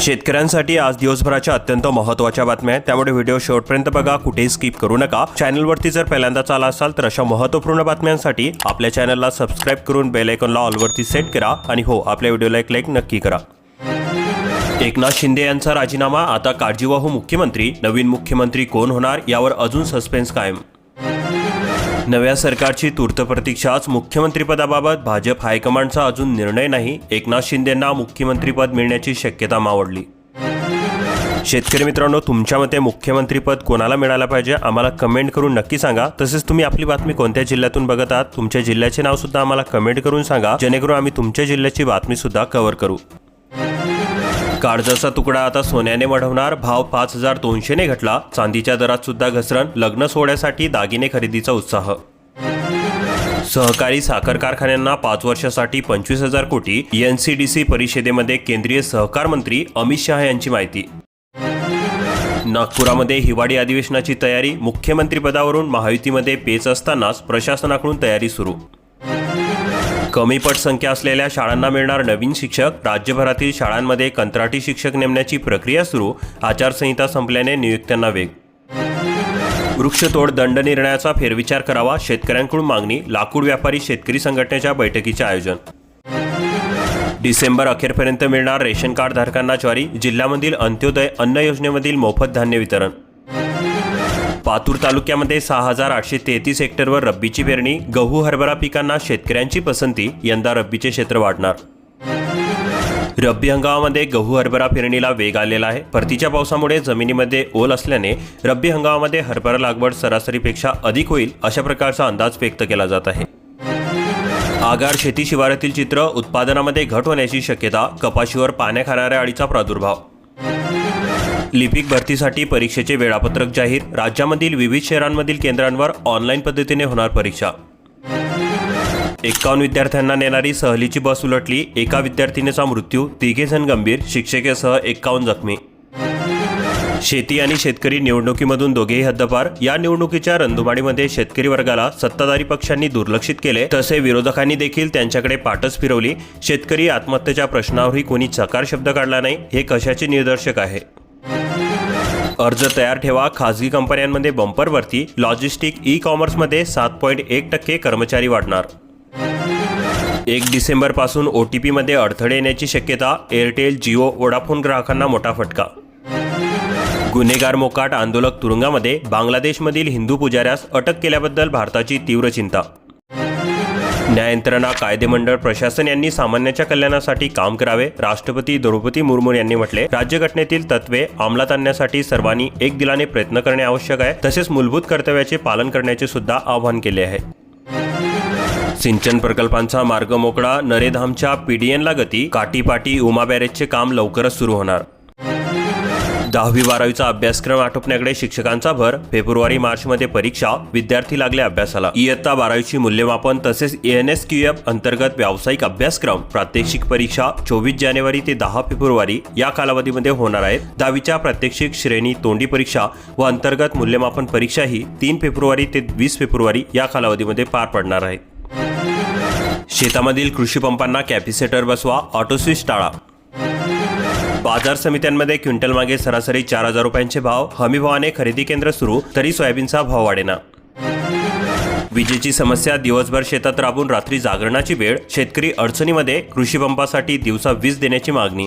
शेतकऱ्यांसाठी आज दिवसभराच्या अत्यंत महत्त्वाच्या बातम्या आहेत. त्यामुळे व्हिडिओ शेवटपर्यंत बघा कुठेही स्किप करू नका. चॅनलवरती जर पहिल्यांदाच आला असाल तर अशा महत्त्वपूर्ण बातम्यांसाठी आपल्या चॅनलला सबस्क्राईब करून बेल आयकॉनला ऑलवरती सेट करा आणि हो आपल्या व्हिडिओला एक लाईक नक्की करा. एकनाथ शिंदे यांचा राजीनामा आता काळजीवाहू मुख्यमंत्री. नवीन मुख्यमंत्री कोण होणार यावर अजून सस्पेन्स कायम. नव्या सरकारची तूर्त प्रतीक्षाच मुख्यमंत्रीपदाबाबत भाजप हायकमांडचा अजून निर्णय नाही. एकनाथ शिंदेंना मुख्यमंत्रीपद मिळण्याची शक्यता मावळली. शेतकरी मित्रांनो तुमच्या मते मुख्यमंत्रीपद कोणाला मिळायला पाहिजे? आम्हाला कमेंट करून नक्की सांगा. तसेच तुम्ही आपली बातमी कोणत्या जिल्ह्यातून बघत आहात? तुमच्या जिल्ह्याचे नाव सुद्धा आम्हाला कमेंट करून सांगा. जेणेकरून आम्ही तुमच्या जिल्ह्याची बातमी सुद्धा कव्हर करू. काळजाचा तुकडा आता सोन्याने वाढवणार. भाव पाच हजार दोनशेने घटला. चांदीच्या दरात सुद्धा घसरण. लग्न सोहळ्यासाठी दागिने खरेदीचा उत्साह. सहकारी साखर कारखान्यांना पाच वर्षासाठी पंचवीस हजार कोटी. एनसीडीसी परिषदेमध्ये केंद्रीय सहकार मंत्री अमित शहा यांची माहिती. नागपुरामध्ये हिवाळी अधिवेशनाची तयारी. मुख्यमंत्रीपदावरून महायुतीमध्ये पेच असतानाच प्रशासनाकडून तयारी सुरू. कमी पटसंख्या असलेल्या शाळांना मिळणार नवीन शिक्षक. राज्यभरातील शाळांमध्ये कंत्राटी शिक्षक नेमण्याची प्रक्रिया सुरू. आचारसंहिता संपल्याने नियुक्त्यांना वेग. वृक्षतोड दंड निर्णयाचा फेरविचार करावा शेतकऱ्यांकडून मागणी लाकूड व्यापारी शेतकरी संघटनेच्या बैठकीचे आयोजन. डिसेंबर अखेरपर्यंत मिळणार रेशन कार्ड धारकांना ज्वारी जिल्ह्यामधील अंत्योदय अन्न योजनेमधील मोफत धान्य वितरण. पातूर तालुक्यामध्ये सहा हजार आठशे तेहतीस हेक्टरवर रब्बीची पेरणी गहू हरभरा पिकांना शेतकऱ्यांची पसंती यंदा रब्बीचे क्षेत्र वाढणार. रब्बी हंगामामध्ये गहू हरभरा पेरणीला वेग आलेला आहे. परतीच्या पावसामुळे जमिनीमध्ये ओल असल्याने रब्बी हंगामामध्ये हरभरा लागवड सरासरीपेक्षा अधिक होईल अशा प्रकारचा अंदाज व्यक्त केला जात आहे. आगार शेती शिवारातील चित्र उत्पादनामध्ये घट होण्याची शक्यता कपाशीवर पाण्या खाणाऱ्या अळीचा प्रादुर्भाव. लिपिक भरतीसाठी परीक्षेचे वेळापत्रक जाहीर राज्यामधील विविध शहरांमधील केंद्रांवर ऑनलाईन पद्धतीने होणार परीक्षा. एकावन्न विद्यार्थ्यांना नेणारी सहलीची बस उलटली एका विद्यार्थिनीचा मृत्यू तिघे जण गंभीर शिक्षकेसह एकावन्न जखमी. शेती आणि शेतकरी निवडणुकीमधून दोघेही हद्दपार या निवडणुकीच्या रंधुमाडीमध्ये शेतकरी वर्गाला सत्ताधारी पक्षांनी दुर्लक्षित केले तसे विरोधकांनी देखील त्यांच्याकडे पाठच फिरवली. शेतकरी आत्महत्येच्या प्रश्नावरही कोणी चकार शब्द काढला नाही हे कशाचे निदर्शक आहे? अर्ज तयार ठेवा. खासगी कंपन्यांमध्ये बंपरवरती लॉजिस्टिक ई कॉमर्समध्ये सात पॉईंट एक टक्के कर्मचारी वाढणार. एक डिसेंबरपासून ओ टी पीमध्ये अडथळे येण्याची शक्यता एअरटेल जिओ वोडाफोन ग्राहकांना मोठा फटका. गुन्हेगार मोकाट आंदोलक तुरुंगामध्ये बांगलादेशमधील हिंदू पुजाऱ्यास अटक केल्याबद्दल भारताची तीव्र चिंता. न्याययंत्रणा कायदेमंडळ प्रशासन यांनी सामान्याच्या कल्याणासाठी काम करावे राष्ट्रपती द्रौपदी मुर्मू यांनी म्हटले. राज्यघटनेतील तत्वे अंमलात आणण्यासाठी सर्वांनी एक दिलाने प्रयत्न करणे आवश्यक आहे तसेच मूलभूत कर्तव्याचे पालन करण्याचे सुद्धा आवाहन केले आहे. सिंचन प्रकल्पांचा मार्ग मोकळा नरेधामच्या पीडीएनला गती काटीपाटी उमा बॅरेजचे काम लवकरच सुरू होणार. दहावी बारावीचा अभ्यासक्रम आटोपण्याकडे शिक्षकांचा भर. फेब्रुवारी मार्चमध्ये परीक्षा. विद्यार्थी लागले अभ्यासाला. इयत्ता बारावीची मूल्यमापन तसेच एन एस क्यू एफ अंतर्गत व्यावसायिक अभ्यासक्रम. प्रात्यक्षिक परीक्षा चोवीस जानेवारी ते दहा फेब्रुवारी या कालावधीमध्ये होणार आहेत. दहावीच्या प्रात्यक्षिक श्रेणी तोंडी परीक्षा व अंतर्गत मूल्यमापन परीक्षा ही तीन फेब्रुवारी ते वीस फेब्रुवारी या कालावधीमध्ये पार पडणार आहे. शेतामधील कृषी पंपांना कॅपिसेटर बसवा. ऑटोस्विच टाळा. बाजार समित्यांमध्ये क्विंटल मागे सरासरी चार हजार रुपयांचे भाव हमीभावाने खरेदी केंद्र सुरू तरी सोयाबीनचा भाव वाढेना. विजेची समस्या दिवसभर शेतात राबून रात्री जागरणाची वेळ शेतकरी अडचणीमध्ये कृषी पंपासाठी दिवसा वीज देण्याची मागणी.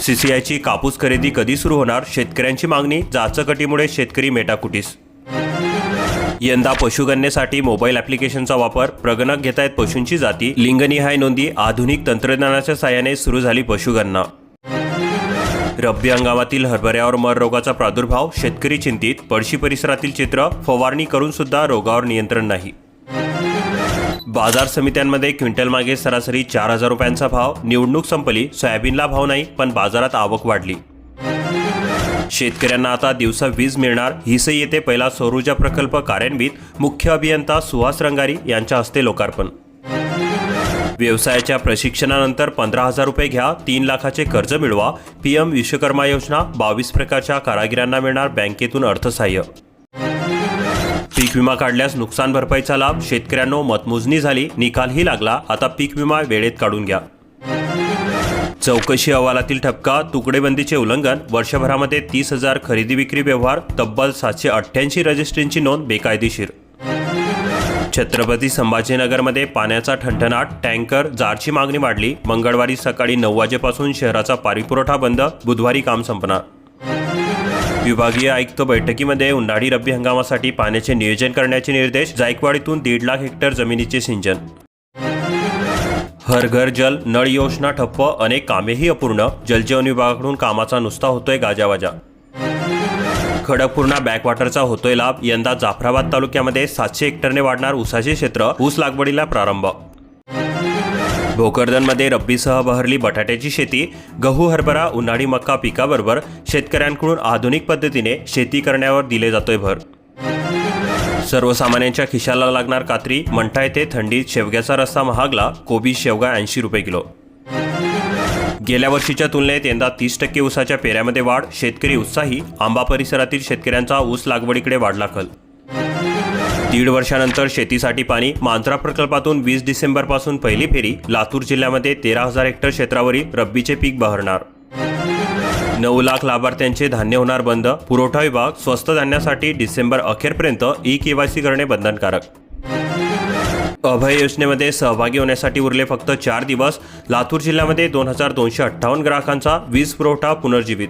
सीसीआयची कापूस खरेदी कधी सुरू होणार शेतकऱ्यांची मागणी जाचकटीमुळे शेतकरी मेटाकुटीस. यंदा पशुगणनेसाठी मोबाईल ॲप्लिकेशनचा वापर प्रगणक घेत आहेत पशूंची जाती. लिंगनिहाय नोंदी आधुनिक तंत्रज्ञानाच्या साहाय्याने सुरू झाली पशुगणना. रब्बी हंगामातील हरभऱ्यावर मर रोगाचा प्रादुर्भाव शेतकरी चिंतित. पळशी परिसरातील चित्र फवारणी करून सुद्धा रोगावर नियंत्रण नाही. बाजार समित्यांमध्ये क्विंटल मागे सरासरी चार हजार रुपयांचा भाव. निवडणूक संपली सोयाबीनला भाव नाही पण बाजारात आवक वाढली. शेतकऱ्यांना आता दिवसा वीज मिळणार हिसई येथे पहिला सौरऊर्जा प्रकल्प कार्यान्वित मुख्य अभियंता सुहास रंगारी यांच्या हस्ते लोकार्पण. व्यवसायाच्या प्रशिक्षणानंतर पंधरा हजार रुपये घ्या तीन लाखाचे कर्ज मिळवा पीएम विश्वकर्मा योजना बावीस प्रकारच्या कारागिरांना मिळणार बँकेतून अर्थसहाय्य. पीक विमा काढल्यास नुकसान भरपाईचा लाभ शेतकऱ्यांनो मतमोजणी झाली निकालही लागला आता पीक विमा वेळेत काढून घ्या. चौकशी अहवालातील ठपका तुकडेबंदीचे उल्लंघन वर्षभरामध्ये तीस हजार खरेदी विक्री व्यवहार तब्बल सातशे अठ्ठ्याऐंशी रजिस्ट्रींची नोंद बेकायदेशीर. छत्रपती संभाजीनगरमध्ये पाण्याचा ठणठणाट टँकर जारची मागणी वाढली. मंगळवारी सकाळी नऊ वाजेपासून शहराचा पाणीपुरवठा बंद. बुधवारी काम संपणार. विभागीय आयुक्त बैठकीमध्ये उन्हाळी रब्बी हंगामासाठी पाण्याचे नियोजन करण्याचे निर्देश जायकवाडीतून दीड लाख हेक्टर जमिनीचे सिंचन. हर घर जल नळ योजना ठप्प अनेक कामेही अपूर्ण. जलजीवन विभागाकडून कामाचा नुसता होतोय गाजावाजा. खडकपूर्णा बॅकवॉटरचा होतोय लाभ. यंदा जाफराबाद तालुक्यामध्ये सातशे हेक्टरने वाढणार ऊसाचे क्षेत्र. ऊस लागवडीला प्रारंभ. भोकरदनमध्ये रब्बीसह बहरली बटाट्याची शेती. गहू हरभरा उन्हाळी मक्का पिकाबरोबर शेतकऱ्यांकडून आधुनिक पद्धतीने शेती करण्यावर दिले जातोय भर. सर्वसामान्यांच्या खिशाला लागणार कात्री म्हणता येते थंडीत शेवग्याचा रस्ता महागला कोबी शेवगा ऐंशी रुपये किलो. गेल्या वर्षीच्या तुलनेत यंदा तीस टक्के ऊसाच्या पेऱ्यामध्ये वाढ शेतकरी उत्साही आंबा परिसरातील शेतकऱ्यांचा ऊस लागवडीकडे वाढला कल दीड वर्षानंतर शेतीसाठी पाणी मांजरा प्रकल्पातून वीस डिसेंबरपासून पहिली फेरी लातूर जिल्ह्यामध्ये तेरा हजार हेक्टर क्षेत्रावरील रब्बीचे पीक बहरणार. नऊ लाख लाभार्थ्यांचे धान्य होणार बंद. पुरवठा विभाग स्वस्त धान्यासाठी डिसेंबर अखेरपर्यंत ई केवायसी करणे बंधनकारक. अभय योजनेमध्ये सहभागी होण्यासाठी उरले फक्त चार दिवस. लातूर जिल्ह्यामध्ये दोन हजार दोनशे अठ्ठावन्न ग्राहकांचा वीज पुरवठा पुनर्जीवित.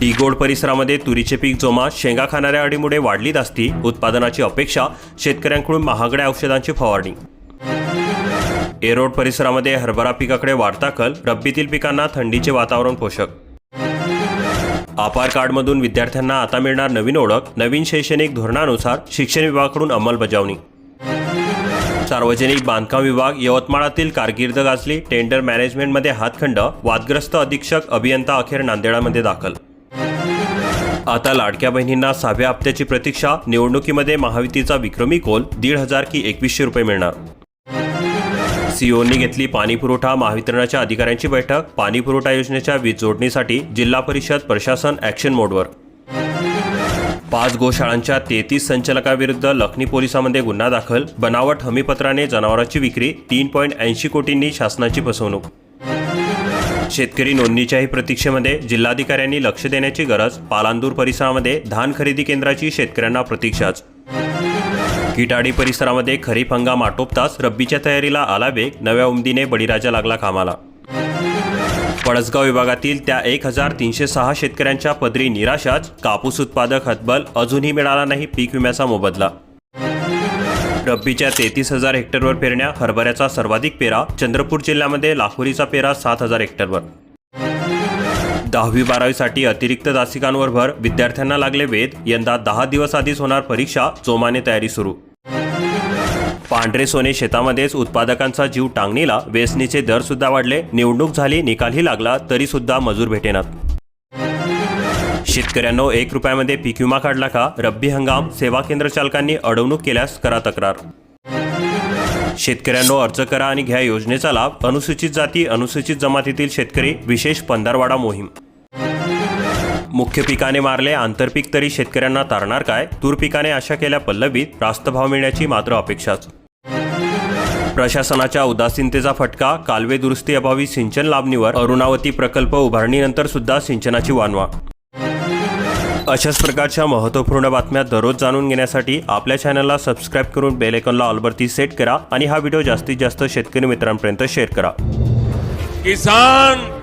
डिगोड परिसरामध्ये तुरीचे पीक जोमा शेंगा खाणाऱ्या अडीमुळे वाढली दास्ती उत्पादनाची अपेक्षा शेतकऱ्यांकडून महागड्या औषधांची फवारणी. एरोड परिसरामध्ये हरभरा पिकाकडे वाढता कल रब्बीतील पिकांना थंडीचे वातावरण पोषक. आपार कार्डमधून विद्यार्थ्यांना आता मिळणार नवीन ओळख नवीन शैक्षणिक धोरणानुसार शिक्षण विभागाकडून अंमलबजावणी. सार्वजनिक बांधकाम विभाग यवतमाळातील कारकीर्द गाजली टेंडर मॅनेजमेंटमध्ये हातखंड वादग्रस्त अधीक्षक अभियंता अखेर नांदेडामध्ये दाखल. आता लाडक्या बहिणींना सहाव्या हप्त्याची प्रतीक्षा निवडणुकीमध्ये महायुतीचा विक्रमी कोल दीड हजार की एकवीसशे रुपये मिळणार. सीओनी घेतली पाणी पुरवठा महावितरणाच्या अधिकाऱ्यांची बैठक पाणी पुरवठा योजनेच्या वीज जोडणीसाठी जिल्हा परिषद प्रशासन ॲक्शन मोडवर. पाच गोशाळांच्या तेहतीस संचालकाविरुद्ध लखनी पोलिसांमध्ये गुन्हा दाखल बनावट हमीपत्राने जनावरांची विक्री तीन पॉईंट ऐंशी कोटींनी शासनाची फसवणूक. शेतकरी नोंदणीच्याही प्रतीक्षेमध्ये जिल्हाधिकाऱ्यांनी लक्ष देण्याची गरज पालांदूर परिसरामध्ये धान खरेदी केंद्राची शेतकऱ्यांना प्रतीक्षाच. किटाडी परिसरामध्ये खरीप हंगाम आटोपताच रब्बीच्या तयारीला आला वेग नव्या उमदीने बळीराजा लागला कामाला. पळसगाव विभागातील त्या एक हजार तीनशे सहा शेतकऱ्यांच्या पदरी निराशाच कापूस उत्पादक हतबल अजूनही मिळाला नाही पीक विम्याचा मोबदला. रब्बीच्या तेहतीस हजार हेक्टरवर पेरण्या हरभऱ्याचा सर्वाधिक पेरा चंद्रपूर जिल्ह्यामध्ये लाखोरीचा पेरा सात हजार हेक्टरवर. दहावी बारावीसाठी अतिरिक्त तासिकांवर भर. विद्यार्थ्यांना लागले वेध. यंदा दहा दिवस आधीच होणार परीक्षा. जोमाने तयारी सुरू. पांढरे सोने शेतामध्येच उत्पादकांचा जीव टांगणीला. वेचणीचे दर सुद्धा वाढले. निवडणूक झाली निकालही लागला तरी सुद्धा मजूर भेटेनात. शेतकऱ्यांनो एक रुपयामध्ये पीक विमा काढला का? रब्बी हंगाम. सेवा केंद्र चालकांनी अडवणूक केल्यास करा तक्रार. शेतकऱ्यांनो अर्ज करा आणि घ्या योजनेचा लाभ. अनुसूचित जाती अनुसूचित जमातीतील शेतकरी विशेष पंधरवाडा मोहीम. मुख्य पिकाने मारले आंतरपीक तरी शेतकऱ्यांना तारणार काय? तूर पिकाने आशा केल्या पल्लवीत रास्त भाव मिळण्याची मात्र अपेक्षाच. प्रशासनाच्या उदासीनतेचा फटका कालवे दुरुस्ती अभावी सिंचन लाभणीवर अरुणावती प्रकल्प उभारणीनंतर सुद्धा सिंचनाची वानवा. अशाच प्रकारच्या महत्त्वपूर्ण बातम्या दररोज जाणून घेण्यासाठी आपल्या चॅनलला सबस्क्राईब करून बेल आयकॉनला ऑलवरती सेट करा आणि हा व्हिडिओ जास्तीत जास्त शेतकरी मित्रांपर्यंत शेअर करा. किसान